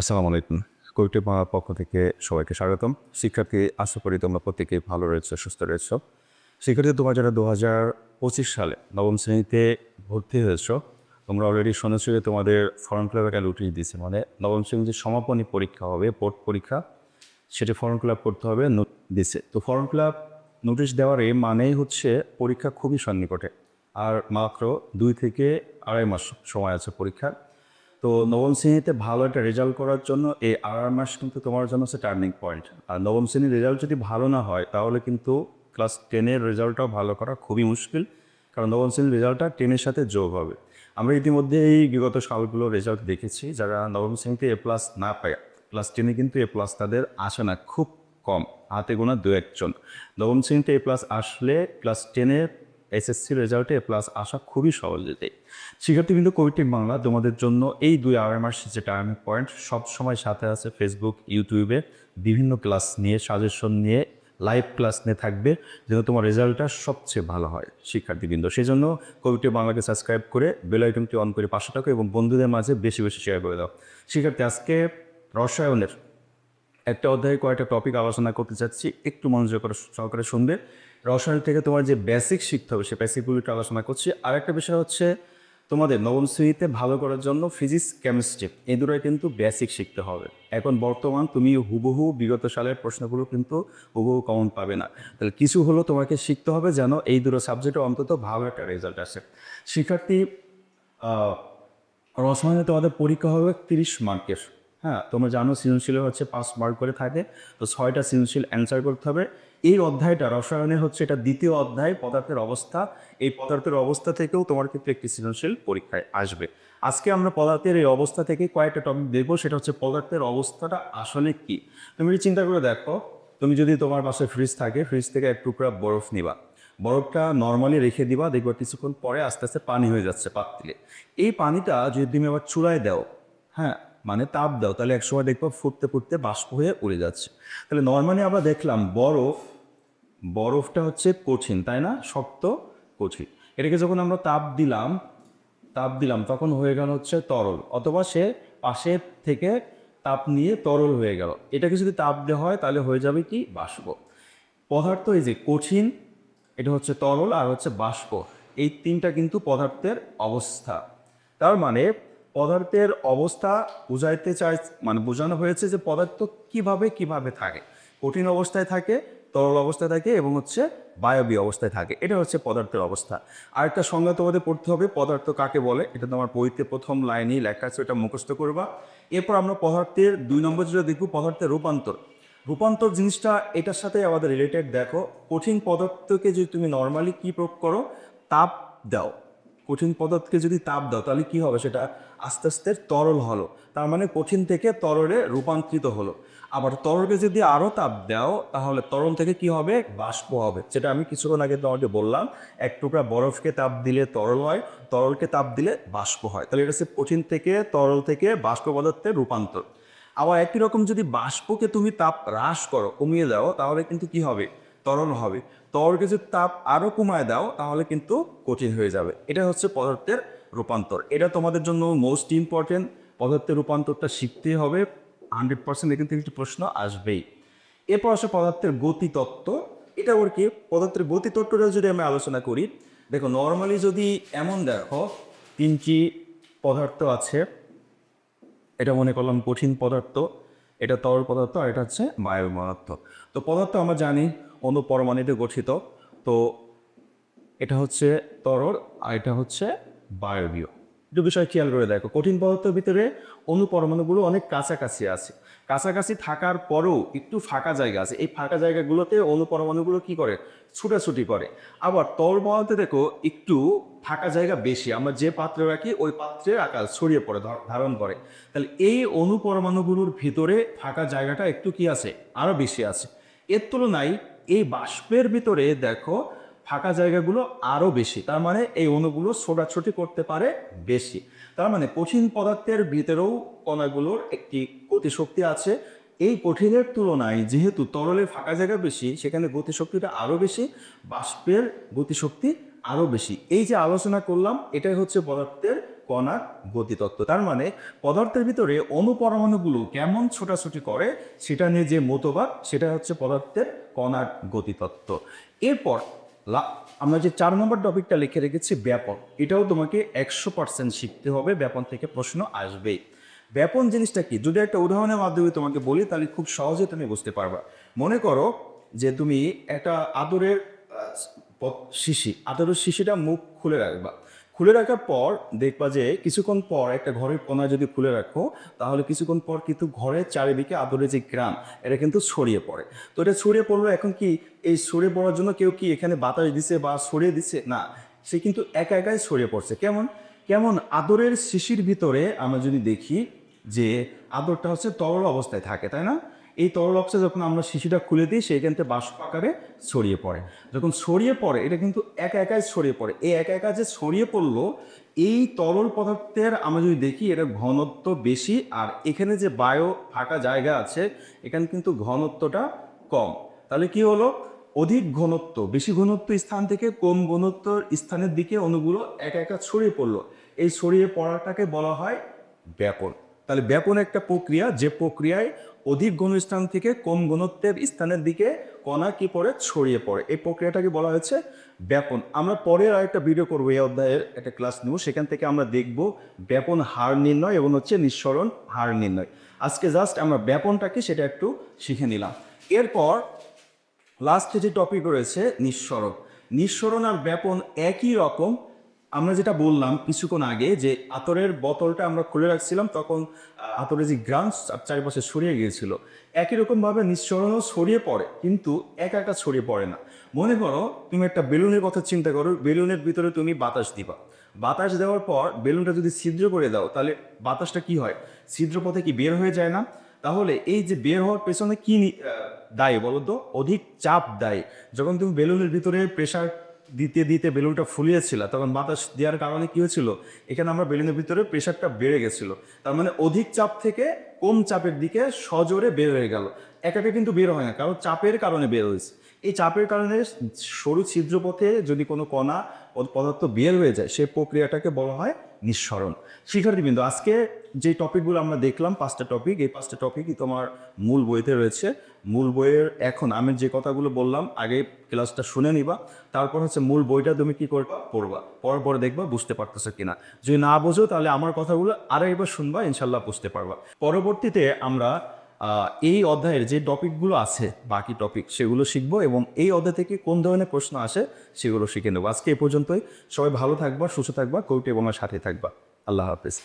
আসসালামু আলাইকুম। কবিটি বাংলার পক্ষ থেকে সবাইকে স্বাগতম। শিক্ষার্থী, আশা করি তোমরা প্রত্যেকেই ভালো রয়েছে, সুস্থ রয়েছ। শিক্ষার্থী, তোমার যারা দু হাজার পঁচিশ সালে নবম শ্রেণীতে ভর্তি হয়েছ, তোমরা অলরেডি শুনেছো যে তোমাদের ফর্ম ফিল একটা নোটিশ দিয়েছে। মানে নবম শ্রেণির যে সমাপনী পরীক্ষা হবে বোর্ড পরীক্ষা। সেটি ফর্ম ফিল আপ করতে হবে দিছে তো ফর্ম ফিল আপ নোটিশ দেওয়ার এই মানেই হচ্ছে পরীক্ষা খুবই সন্নিকটে। আর মাত্র দুই থেকে আড়াই মাস সময় আছে পরীক্ষার। তো নবম শ্রেণীতে ভালো একটা রেজাল্ট করার জন্য এই আড়াই মাস কিন্তু তোমার জন্য হচ্ছে টার্নিং পয়েন্ট আর নবম শ্রেণির রেজাল্ট যদি ভালো না হয়, তাহলে কিন্তু ক্লাস টেনের রেজাল্টটাও ভালো করা খুবই মুশকিল। কারণ নবম শ্রেণির রেজাল্টটা টেনের সাথে যোগ হবে। আমরা ইতিমধ্যে এই বিগত সালগুলো রেজাল্ট দেখেছি, যারা নবম শ্রেণীতে এ প্লাস না পায় ক্লাস টেনে কিন্তু এ প্লাস তাদের আসে না, খুব কম, হাতে গোনা দু একজন। নবম শ্রেণীতে এ প্লাস আসলে ক্লাস টেনের এসএসসি রেজাল্টে প্লাস আসা খুবই সহজ যেতে শিক্ষার্থীবৃন্দ কোভিড বাংলা, তোমাদের জন্য এই দুই আড়াই মাস যে টার্নিং পয়েন্ট, সব সময় সাথে আছে ফেসবুক ইউটিউবে বিভিন্ন ক্লাস নিয়ে সাজেশন নিয়ে লাইভ ক্লাস নিয়ে থাকবে, যেন তোমার রেজাল্টটা সবচেয়ে ভালো হয় শিক্ষার্থীবৃন্দ সেই জন্য কোভিডটি বাংলাকে সাবস্ক্রাইব করে বেল আইকনটি অন করে পাশে থাকো এবং বন্ধুদের মাঝে বেশি বেশি শেয়ার করে দাও। শিক্ষার্থী, আজকে রসায়নের একটা অধ্যায়ে কয়েকটা টপিক আলোচনা করতে চাচ্ছি, একটু মনোযোগ করে সহকারে শুনবে। রসায়ন থেকে তোমার যে বেসিক শিখতে হবে, সে বেসিকগুলো একটু আলোচনা করছি। আর একটা বিষয় হচ্ছে, তোমাদের নবম শ্রেণীতে ভালো করার জন্য ফিজিক্স কেমিস্ট্রি এই দুটোই কিন্তু বেসিক শিখতে হবে। এখন বর্তমান তুমি হুবহু বিগত সালের প্রশ্নগুলো কিন্তু হুবহু কমন পাবে না। তাহলে কিছু হলো তোমাকে শিখতে হবে যেন এই দুটো সাবজেক্টে অন্তত ভালো একটা রেজাল্ট আসে। শিক্ষার্থী রসায়নে তোমাদের পরীক্ষা হবে তিরিশ মার্কের হ্যাঁ তোমরা জানো সৃজনশীল হচ্ছে পাঁচ মার্ক করে থাকে, তো ছয়টা সৃজনশীল অ্যান্সার করতে হবে। এই অধ্যায়টা রসায়নের হচ্ছে এটা দ্বিতীয় অধ্যায়, পদার্থের অবস্থা। এই পদার্থের অবস্থা থেকেও তোমার কিন্তু একটি সৃজনশীল পরীক্ষায় আসবে। আজকে আমরা পদার্থের এই অবস্থা থেকে কয়েকটা টপিক দেখব, সেটা হচ্ছে পদার্থের অবস্থাটা আসলে কি। তুমি চিন্তা করে দেখো, তুমি যদি তোমার পাশে ফ্রিজ থাকে ফ্রিজ থেকে এক টুকরা বরফ নিবা। বরফটা নর্মালি রেখে দিবা, দেখবা কিছুক্ষণ পরে আস্তে আস্তে পানি হয়ে যাচ্ছে পাত্রে। এই পানিটা যদি তুমি আবার চুলায় দাও হ্যাঁ মানে তাপ দাও, তাহলে একসময় দেখবা ফুটতে ফুটতে বাষ্প হয়ে উড়ে যাচ্ছে। তাহলে নর্মালি আমরা দেখলাম বরফ, বরফটা হচ্ছে কঠিন, তাই না? শক্ত, কঠিন। এটাকে যখন আমরা তাপ দিলাম তাপ দিলাম, তখন হয়ে গেল হচ্ছে তরল, অথবা সে পাশে থেকে তাপ নিয়ে তরল হয়ে গেল। এটাকে যদি তাপ দেওয়া হয়, তাহলে হয়ে যাবে কি? বাষ্প। পদার্থ এই যে কঠিন, এটা হচ্ছে তরল আর হচ্ছে বাষ্প। এই তিনটা কিন্তু পদার্থের অবস্থা। তার মানে পদার্থের অবস্থা বুঝাইতে চাই মানে বোঝানো হয়েছে যে পদার্থ কীভাবে কীভাবে থাকে। কঠিন অবস্থায় থাকে, তরল অবস্থায় থাকে এবং হচ্ছে বায়বীয় অবস্থায় থাকে। এটা হচ্ছে পদার্থের অবস্থা। আরেকটা সংজ্ঞা তোমাদের পড়তে হবে, পদার্থ কাকে বলে? এটা তোমার বইতে প্রথম লাইনেই লেখা আছে এটা মুখস্থ করবা। এরপর আমরা পদার্থের দুই নম্বর যেটা দেখব, পদার্থের রূপান্তর। রূপান্তর জিনিসটা এটার সাথে আমাদের রিলেটেড দেখো। কঠিন পদার্থকে যদি তুমি নর্মালি কি প্রয়োগ করো, তাপ দাও। কঠিন পদার্থকে যদি তাপ দাও, তাহলে কি হবে? সেটা আস্তে আস্তে তরল হলো। তার মানে কঠিন থেকে তরলে রূপান্তরিত হলো। আবার তরলকে যদি আরও তাপ দাও, তাহলে তরল থেকে কি হবে? বাষ্প হবে। যেটা আমি কিছুক্ষণ আগে তোমাকে বললাম, এক টুকরা বরফকে তাপ দিলে তরল হয়, তরলকে তাপ দিলে বাষ্প হয়। তাহলে এটা হচ্ছে কঠিন থেকে তরল থেকে বাষ্প পদার্থের রূপান্তর। আবার একই রকম যদি বাষ্পকে তুমি তাপ হ্রাস করো, কমিয়ে দাও, তাহলে কিন্তু কি হবে? তরল হবে। তরলকে যদি তাপ আরও কমায় দাও, তাহলে কিন্তু কঠিন হয়ে যাবে। এটা হচ্ছে পদার্থের রূপান্তর। এটা তোমাদের জন্য মোস্ট ইম্পর্টেন্ট পদার্থের রূপান্তরটা শিখতেই হবে। হান্ড্রেড পার্সেন্ট এখান থেকে একটি প্রশ্ন আসবেই। এরপর আসে পদার্থের গতিতত্ত্ব। এটা ওর কি? পদার্থের গতিতত্ত্বটা যদি আমি আলোচনা করি, দেখো নর্মালি যদি এমন দেখো, তিনটি পদার্থ আছে। এটা মনে করলাম কঠিন পদার্থ। এটা তরল পদার্থ আর এটা হচ্ছে বায়ু পদার্থ তো পদার্থ আমরা জানি অনু পরমাণুতে গঠিত। তো এটা হচ্ছে তরল আর এটা হচ্ছে বায়বীয়। একটু বিষয় খেয়াল করে দেখো, কঠিন পদার্থের ভিতরে অনু পরমাণুগুলো অনেক কাছাকাছি আছে। কাছাকাছি থাকার পরেও একটু ফাঁকা জায়গা আছে। এই ফাঁকা জায়গাগুলোতে অনুপরমাণুগুলো কি করে? ছুটাছুটি করে। আবার তরল পদার্থে দেখো একটু ফাঁকা জায়গা বেশি। আমরা যে পাত্রে রাখি, ওই পাত্রের আকার ছড়িয়ে পড়ে ধর- ধারণ করে। তাহলে এই অনুপরমাণুগুলোর ভিতরে ফাঁকা জায়গাটা একটু কি আছে? আরও বেশি আছে। এর তুলনায় এই বাষ্পের ভিতরে দেখো ফাঁকা জায়গাগুলো আরও বেশি। তার মানে এই অণুগুলো ছোটাছুটি করতে পারে বেশি। তার মানে কঠিন পদার্থের ভিতরেও কণাগুলোর একটি গতিশক্তি আছে। এই কঠিনের তুলনায় যেহেতু তরলের ফাঁকা জায়গা বেশি, সেখানে গতিশক্তিটা আরও বেশি, বাষ্পের গতিশক্তি আরও বেশি। এই যে আলোচনা করলাম, এটাই হচ্ছে পদার্থের কণার গতিতত্ত্ব। তার মানে পদার্থের ভিতরে অনুপরমাণুগুলো কেমন ছোটাছুটি করে, সেটা নিয়ে যে মতবাদ, সেটা হচ্ছে পদার্থের কণার গতিতত্ত্ব। এরপর আমরা যে চার নম্বর টপিকটা লিখে রেখেছি ব্যাপন, এটাও তোমাকে একশো পার্সেন্ট শিখতে হবে, ব্যাপন থেকে প্রশ্ন আসবেই। ব্যাপন জিনিসটা কি? যদি একটা উদাহরণের মাধ্যমে তোমাকে বলি, তাহলে খুব সহজে তুমি বুঝতে পারবা। মনে করো যে তুমি একটা আদরের শিশি, আদরের শিশিটা মুখ খুলে রাখবা। খুলে রাখার পর দেখবা যে কিছুক্ষণ পর একটা ঘরের কোনা যদি খুলে রাখো, তাহলে কিছুক্ষণ পর কিন্তু ঘরের চারিদিকে আদরের যে গ্রাম এটা কিন্তু ছড়িয়ে পড়ে। তো এটা ছড়িয়ে পড়ল এখন কি, এই ছড়িয়ে পড়ার জন্য কেউ কি এখানে বাতাস দিছে বা ছড়িয়ে দিচ্ছে না, সে কিন্তু একা একাই ছড়িয়ে পড়ছে। কেমন? কেমন? আদরের শিশির ভিতরে আমরা যদি দেখি যে আদরটা হচ্ছে তরল অবস্থায় থাকে, তাই না? এই তরল অবস্থায় যখন আমরা শিশিটা খুলে দিই সেইখান থেকে বাষ্প আকারে ছড়িয়ে পড়ে। যখন ছড়িয়ে পড়ে, এটা কিন্তু একা একাই ছড়িয়ে পড়ে। এই একা একা যে ছড়িয়ে পড়ল, এই তরল পদার্থের আমরা যদি দেখি এটা ঘনত্ব বেশি আর এখানে যে বায়ু ফাঁকা জায়গা আছে, এখানে কিন্তু ঘনত্বটা কম। তাহলে কি হলো? অধিক ঘনত্ব, বেশি ঘনত্ব স্থান থেকে কম ঘনত্ব স্থানের দিকে অণুগুলো একা একা ছড়িয়ে পড়ল। এই ছড়িয়ে পড়াটাকে বলা হয় ব্যাপন। তাহলে ব্যাপন একটা প্রক্রিয়া, যে প্রক্রিয়ায় অধিক ঘনস্থান থেকে কম ঘনত্বের স্থানের দিকে কণা কি পড়ে ছড়িয়ে পড়ে। এই প্রক্রিয়াটাকে বলা হয়েছে ব্যাপন। আমরা পরের আরেকটা ভিডিও করব এই অধ্যায়ের একটা ক্লাস নেব। সেখান থেকে আমরা দেখব ব্যাপন হার নির্ণয় এবং হচ্ছে নিঃসরণ হার নির্ণয়। আজকে জাস্ট আমরা ব্যাপনটাকে সেটা একটু শিখে নিলাম। এরপর লাস্টে যে টপিক রয়েছে নিঃসরণ। নিঃসরণ আর ব্যাপন একই রকম আমরা যেটা বললাম কিছুক্ষণ আগে যে আতরের বোতলটা আমরা খুলে রাখছিলাম, তখন আতরের যে গ্রান্স চারিপাশে ছড়িয়ে গিয়েছিল। একই রকমভাবে নিঃসরণও ছড়িয়ে পড়ে, কিন্তু একা একা ছড়িয়ে পড়ে না। মনে করো, তুমি একটা বেলুনের কথা চিন্তা করো, বেলুনের ভিতরে তুমি বাতাস দিবা। বাতাস দেওয়ার পর বেলুনটা যদি ছিদ্র করে দাও, তাহলে বাতাসটা কি হয়? ছিদ্র পথে কি বের হয়ে যায় না? তাহলে এই যে বের হওয়ার পেছনে কি দায়ী বলো তো? অধিক চাপ দায়ী। যখন তুমি বেলুনের ভিতরে প্রেশার দিতে দিতে বেলুনটা ফুলিয়েছিল, তখন বাতাস দেওয়ার কারণে কী হয়েছিল? এখানে আমরা বেলুনের ভিতরে প্রেশারটা বেড়ে গেছিল। তার মানে অধিক চাপ থেকে কম চাপের দিকে সজোরে বের হয়ে গেল। একাকে কিন্তু বের হয় না, কারণ চাপের কারণে বের হয়েছে। এই চাপের কারণে সরু ছিদ্রপথে যদি কোনো কণা পদার্থ বের হয়ে যায় সেই প্রক্রিয়াটাকে বলা হয় নিঃসরণ। শিক্ষার্থীবৃন্দ, আজকে যে টপিকগুলো আমরা দেখলাম, পাঁচটা টপিক, এই পাঁচটা টপিকই তোমার মূল বইতে রয়েছে। মূল বইয়ের এখন আমি যে কথাগুলো বললাম, আগে ক্লাসটা শুনে নিবা, তারপর হচ্ছে মূল বইটা তুমি কী করবা? পড়বা। পরে পরে দেখবা বুঝতে পারতেছো কিনা। যদি না বোঝো, তাহলে আমার কথাগুলো আরেকবার শুনবা ইনশাল্লাহ বুঝতে পারবা। পরবর্তীতে আমরা এই অধ্যায়ের যে টপিকগুলো আছে, বাকি টপিক সেগুলো শিখব এবং এই অধ্যায় থেকে কোন ধরনের প্রশ্ন আসে সেগুলো শিখে নেব। আজকে এ পর্যন্তই। সবাই ভালো থাকবা, সুস্থ থাকবা, কৌটি এবং সাথে থাকবা। আল্লাহ হাফিজ।